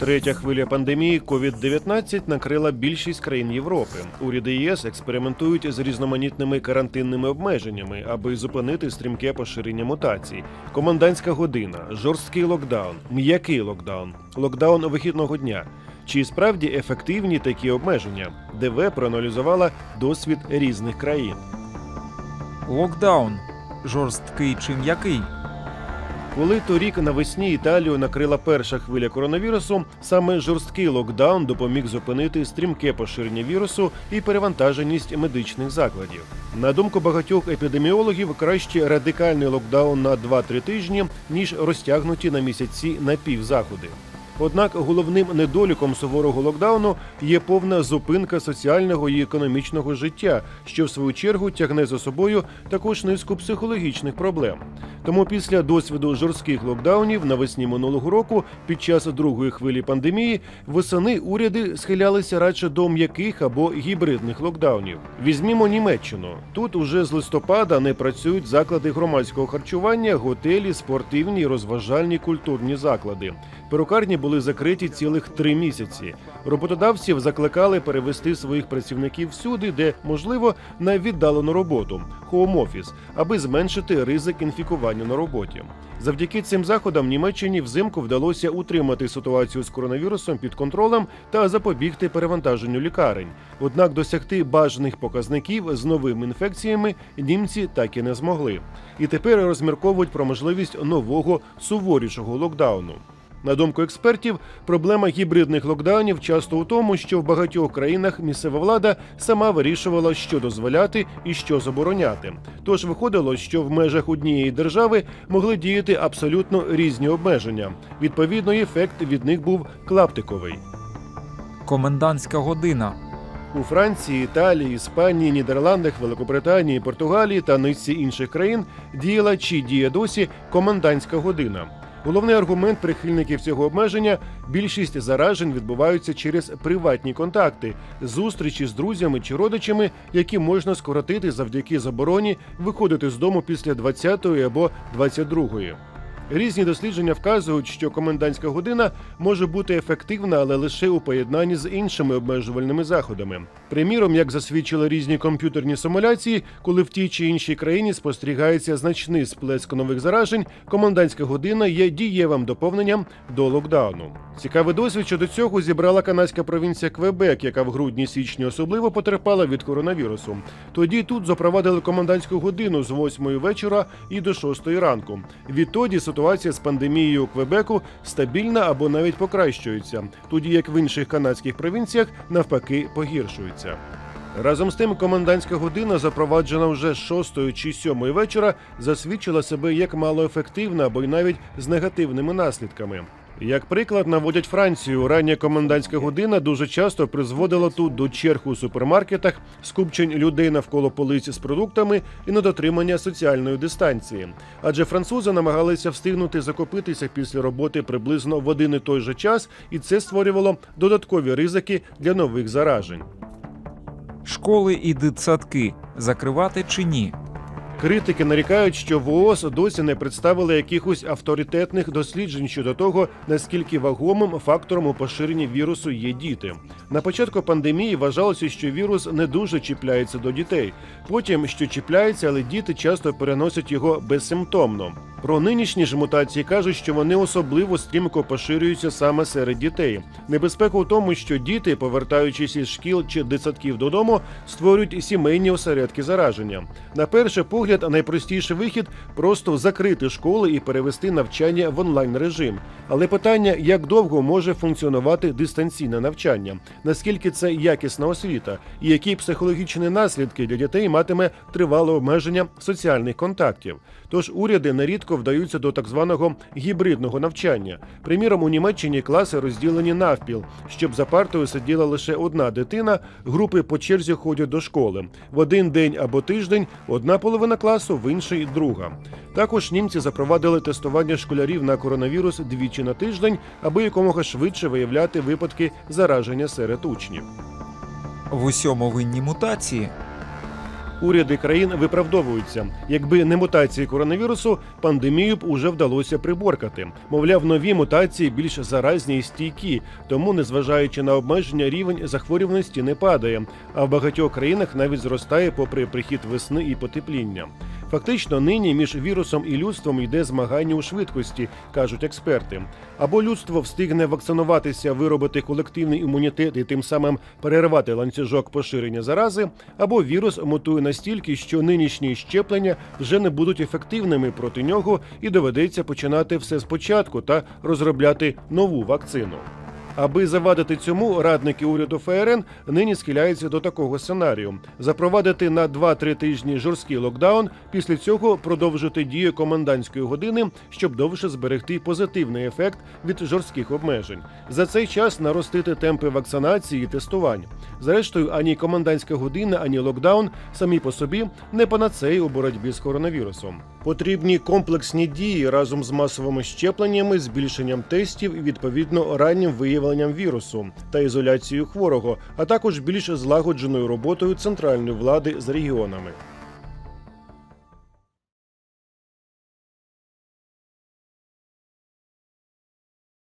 Третя хвиля пандемії COVID-19 накрила більшість країн Європи. Уряди ЄС експериментують з різноманітними карантинними обмеженнями, аби зупинити стрімке поширення мутацій. Комендантська година, жорсткий локдаун, м'який локдаун, локдаун вихідного дня. Чи справді ефективні такі обмеження? ДВ проаналізувала досвід різних країн. Локдаун. Жорсткий чи м'який? Коли торік навесні Італію накрила перша хвиля коронавірусу, саме жорсткий локдаун допоміг зупинити стрімке поширення вірусу і перевантаженість медичних закладів. На думку багатьох епідеміологів, краще радикальний локдаун на 2-3 тижні, ніж розтягнуті на місяці напівзаходи. Однак головним недоліком суворого локдауну є повна зупинка соціального і економічного життя, що в свою чергу тягне за собою також низку психологічних проблем. Тому після досвіду жорстких локдаунів навесні минулого року, під час другої хвилі пандемії, восени уряди схилялися радше до м'яких або гібридних локдаунів. Візьмімо Німеччину. Тут уже з листопада не працюють заклади громадського харчування, готелі, спортивні, розважальні культурні заклади. Перукарні були закриті цілих три місяці. Роботодавців закликали перевести своїх працівників всюди, де можливо на віддалену роботу хоум-офіс, аби зменшити ризик інфікування на роботі. Завдяки цим заходам Німеччині взимку вдалося утримати ситуацію з коронавірусом під контролем та запобігти перевантаженню лікарень. Однак досягти бажаних показників з новими інфекціями німці так і не змогли. І тепер розмірковують про можливість нового суворішого локдауну. На думку експертів, проблема гібридних локдаунів часто у тому, що в багатьох країнах місцева влада сама вирішувала, що дозволяти і що забороняти. Тож виходило, що в межах однієї держави могли діяти абсолютно різні обмеження. Відповідно, ефект від них був клаптиковий. Комендантська година. У Франції, Італії, Іспанії, Нідерландах, Великобританії, Португалії та низці інших країн діяла чи діє досі комендантська година. Головний аргумент прихильників цього обмеження більшість заражень відбуваються через приватні контакти, зустрічі з друзями чи родичами, які можна скоротити завдяки забороні виходити з дому після 20-ї або 22-ї. Різні дослідження вказують, що комендантська година може бути ефективна, але лише у поєднанні з іншими обмежувальними заходами. Приміром, як засвідчили різні комп'ютерні симуляції, коли в тій чи іншій країні спостерігається значний сплеск нових заражень, комендантська година є дієвим доповненням до локдауну. Цікавий досвід щодо цього зібрала канадська провінція Квебек, яка в грудні-січні особливо потерпала від коронавірусу. Тоді тут запровадили комендантську годину з 8 вечора і до 6 ранку. Відтоді ситуація з пандемією у Квебеку стабільна або навіть покращується, тоді як в інших канадських провінціях навпаки погіршується. Разом з тим, комендантська година, запроваджена вже з 6 чи 7 вечора, засвідчила себе як малоефективна або й навіть з негативними наслідками. Як приклад наводять Францію, рання комендантська година дуже часто призводила тут до черг у супермаркетах, скупчень людей навколо полиць з продуктами і недотримання соціальної дистанції. Адже французи намагалися встигнути закупитися після роботи приблизно в один і той же час, і це створювало додаткові ризики для нових заражень. Школи і дитсадки. Закривати чи ні? Критики нарікають, що ВООЗ досі не представили якихось авторитетних досліджень щодо того, наскільки вагомим фактором у поширенні вірусу є діти. На початку пандемії вважалося, що вірус не дуже чіпляється до дітей. Потім що чіпляється, але діти часто переносять його безсимптомно. Про нинішні ж мутації кажуть, що вони особливо стрімко поширюються саме серед дітей. Небезпека у тому, що діти, повертаючись із шкіл чи дитсадків додому, створюють сімейні осередки зараження. На перший погляд, найпростіший вихід просто закрити школи і перевести навчання в онлайн режим. Але питання, як довго може функціонувати дистанційне навчання, наскільки це якісна освіта, і які психологічні наслідки для дітей матиме тривале обмеження соціальних контактів. Тож уряди нерідко вдаються до так званого гібридного навчання. Приміром, у Німеччині класи розділені навпіл, щоб за партою сиділа лише одна дитина, групи по черзі ходять до школи. В один день або тиждень одна половина класу, в інший друга. Також німці запровадили тестування школярів на коронавірус двічі на тиждень, аби якомога швидше виявляти випадки зараження серед учнів. В усьому винні мутації. Уряди країн виправдовуються. Якби не мутації коронавірусу, пандемію б уже вдалося приборкати. Мовляв, нові мутації більш заразні і стійкі, тому, незважаючи на обмеження, рівень захворюваності не падає. А в багатьох країнах навіть зростає попри прихід весни і потепління. Фактично, нині між вірусом і людством йде змагання у швидкості, кажуть експерти. Або людство встигне вакцинуватися, виробити колективний імунітет і тим самим перервати ланцюжок поширення зарази, або вірус мутує настільки, що нинішні щеплення вже не будуть ефективними проти нього, і доведеться починати все спочатку та розробляти нову вакцину. Аби завадити цьому, радники уряду ФРН нині схиляються до такого сценарію: запровадити на 2-3 тижні жорсткий локдаун, після цього продовжити дію комендантської години, щоб довше зберегти позитивний ефект від жорстких обмежень. За цей час наростити темпи вакцинації і тестувань. Зрештою, ані комендантська година, ані локдаун самі по собі не панацеї у боротьбі з коронавірусом. Потрібні комплексні дії разом з масовими щепленнями, збільшенням тестів і відповідно раннім виявленням вірусу та ізоляцією хворого, а також більш злагодженою роботою центральної влади з регіонами.